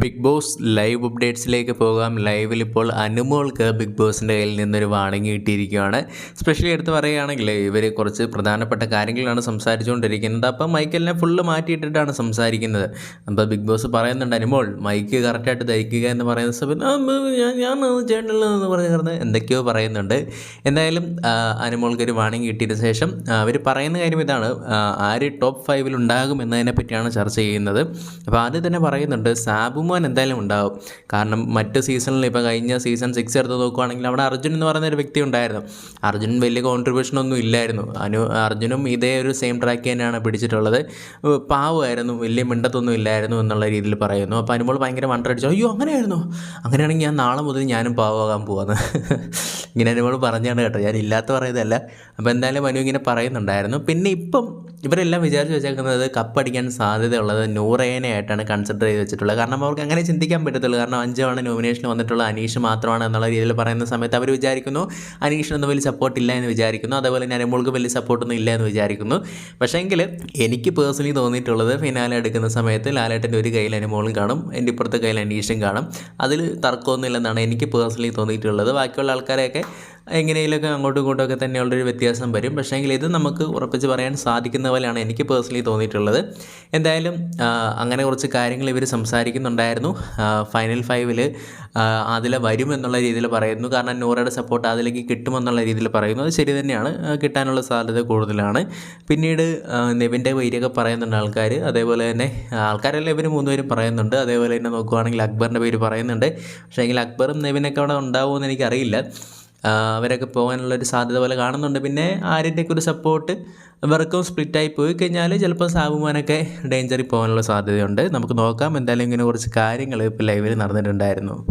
Big boss live അപ്ഡേറ്റ്സിലേക്ക് പോകാം. ലൈവിൽ ഇപ്പോൾ അനുമോൾക്ക് ബിഗ് ബോസിന്റെ കയ്യിൽ നിന്നൊരു വാണിംഗ് കിട്ടിയിരിക്കുകയാണ്. സ്പെഷ്യലി എടുത്ത് പറയുകയാണെങ്കിൽ ഇവർ കുറച്ച് പ്രധാനപ്പെട്ട കാര്യങ്ങളാണ് സംസാരിച്ചുകൊണ്ടിരിക്കുന്നത്. അപ്പം മൈക്കെല്ലാം ഫുള്ള് മാറ്റിയിട്ടിട്ടാണ് സംസാരിക്കുന്നത്. അപ്പോൾ ബിഗ് ബോസ് പറയുന്നുണ്ട് അനുമോൾ മൈക്ക് കറക്റ്റായിട്ട് ധരിക്കുക എന്ന് പറയുന്ന സമയത്ത് "ആ, ഞാൻ ഞാൻ ചേട്ടനല്ലോ എന്ന് കിടന്ന് എന്തൊക്കെയോ പറയുന്നുണ്ട്. എന്തായാലും അനുമോൾക്ക് ഒരു വാണിംഗ് കിട്ടിയതിന് ശേഷം അവർ പറയുന്ന കാര്യം ഇതാണ്. ആര് ടോപ്പ് ഫൈവിൽ ഉണ്ടാകും എന്നതിനെ പറ്റിയാണ് ചർച്ച ചെയ്യുന്നത്. അപ്പോൾ ആദ്യം തന്നെ പറയുന്നുണ്ട് സാബുമോൻ എന്തായാലും ഉണ്ടാവും. കാരണം മറ്റ് സീസണിൽ ഇപ്പോൾ കഴിഞ്ഞ സീസൺ സിക്സ് എടുത്ത് നോക്കുവാണെങ്കിൽ അവിടെ അർജുൻ എന്ന് പറയുന്ന ഒരു വ്യക്തി ഉണ്ടായിരുന്നു. അർജുൻ വലിയ കോൺട്രിബ്യൂഷൻ ഒന്നും ഇല്ലായിരുന്നു. അനു അർജുനും ഇതേ ഒരു സെയിം ട്രാക്ക് തന്നെയാണ് പിടിച്ചിട്ടുള്ളത്. പാവമായിരുന്നു. വലിയ മിണ്ടത്തൊന്നും ഇല്ലായിരുന്നു എന്നുള്ള രീതിയിൽ പറയുന്നു. അപ്പോൾ അനുമോൾ ഭയങ്കര വണ്ടടിച്ചു അയ്യോ അങ്ങനെയായിരുന്നു? അങ്ങനെയാണെങ്കിൽ ഞാൻ നാളെ മുതൽ ഞാനും പാവമാകാൻ പോവാന്ന്. ഇങ്ങനെ എന്നോട് പറഞ്ഞാണ് കേട്ടോ. ഞാൻ ഇല്ലാത്ത പറയുന്നതല്ല. അപ്പോൾ എന്തായാലും മനു ഇങ്ങനെ പറയുന്നുണ്ടായിരുന്നു. പിന്നെ ഇപ്പം ഇവരെല്ലാം വിചാരിച്ച് വെച്ചേക്കുന്നത് കപ്പടിക്കാൻ സാധ്യതയുള്ളത് നൂറേനെയായിട്ടാണ് കൺസിഡർ ചെയ്ത് വെച്ചിട്ടുള്ളത്. കാരണം അവർക്ക് അങ്ങനെ ചിന്തിക്കാൻ പറ്റത്തുള്ളൂ. കാരണം അഞ്ച് തവണ നോമിനേഷനിൽ വന്നിട്ടുള്ള അനീഷ് മാത്രമാണ് എന്നുള്ള രീതിയിൽ പറയുന്ന സമയത്ത് അവർ വിചാരിക്കുന്നു അനീഷിനൊന്നും വലിയ സപ്പോർട്ട് ഇല്ല എന്ന് വിചാരിക്കുന്നു. അതുപോലെ തന്നെ അനുമോൾക്ക് വലിയ സപ്പോർട്ടൊന്നും ഇല്ല എന്ന് വിചാരിക്കുന്നു. പക്ഷേങ്കിൽ എനിക്ക് പേഴ്സണലി തോന്നിയിട്ടുള്ളത് ഫിനാലെ എടുക്കുന്ന സമയത്ത് ലാലേട്ടന്റെ ഒരു കയ്യിൽ അനുമോളും കാണും. എന്റെ ഇപ്പുറത്തെ കയ്യിൽ അനീഷും കാണും. അതിൽ തർക്കമൊന്നുമില്ലെന്നാണ് എനിക്ക് പേഴ്സണലി തോന്നിയിട്ടുള്ളത്. ബാക്കിയുള്ള ആൾക്കാരെയൊക്കെ എങ്ങനെയൊക്കെ അങ്ങോട്ടും ഇങ്ങോട്ടും ഒക്കെ തന്നെയുള്ളൊരു വ്യത്യാസം വരും. പക്ഷേങ്കിൽ ഇത് നമുക്ക് ഉറപ്പിച്ച് പറയാൻ സാധിക്കുന്ന പോലെയാണ് എനിക്ക് പേഴ്സണലി തോന്നിയിട്ടുള്ളത്. എന്തായാലും അങ്ങനെ കുറച്ച് കാര്യങ്ങൾ ഇവർ സംസാരിക്കുന്നുണ്ടായിരുന്നു. ഫൈനൽ ഫൈവിൽ അതിൽ വരും എന്നുള്ള രീതിയിൽ പറയുന്നു. കാരണം നൂറയുടെ സപ്പോർട്ട് അതിലേക്ക് കിട്ടുമെന്നുള്ള രീതിയിൽ പറയുന്നു. അത് ശരി തന്നെയാണ്. കിട്ടാനുള്ള സാധ്യത കൂടുതലാണ്. പിന്നീട് നെവിന്റെ പേരൊക്കെ പറയുന്നുണ്ട് ആൾക്കാർ അതേപോലെ തന്നെ ആൾക്കാരെല്ലാം ഇവർ മൂന്നുപേരും പറയുന്നുണ്ട്. അതേപോലെ തന്നെ നോക്കുവാണെങ്കിൽ അക്ബറിന്റെ പേര് പറയുന്നുണ്ട്. പക്ഷേ എങ്കിൽ അക്ബറും നെവിനൊക്കെ അവിടെ ഉണ്ടാവുമെന്ന് എനിക്കറിയില്ല. അവരൊക്കെ പോകാനുള്ളൊരു സാധ്യത പോലെ കാണുന്നുണ്ട്. പിന്നെ ആര്യന്റെയൊക്കെ ഒരു സപ്പോർട്ട് ഇവർക്കും സ്പ്ലിറ്റായി പോയി കഴിഞ്ഞാൽ ചിലപ്പോൾ സാബുമാനൊക്കെ ഡേഞ്ചറിൽ പോകാനുള്ള സാധ്യതയുണ്ട്. നമുക്ക് നോക്കാം. എന്തായാലും ഇങ്ങനെ കുറച്ച് കാര്യങ്ങൾ ഇപ്പോൾ ലൈവിൽ നടന്നിട്ടുണ്ടായിരുന്നു.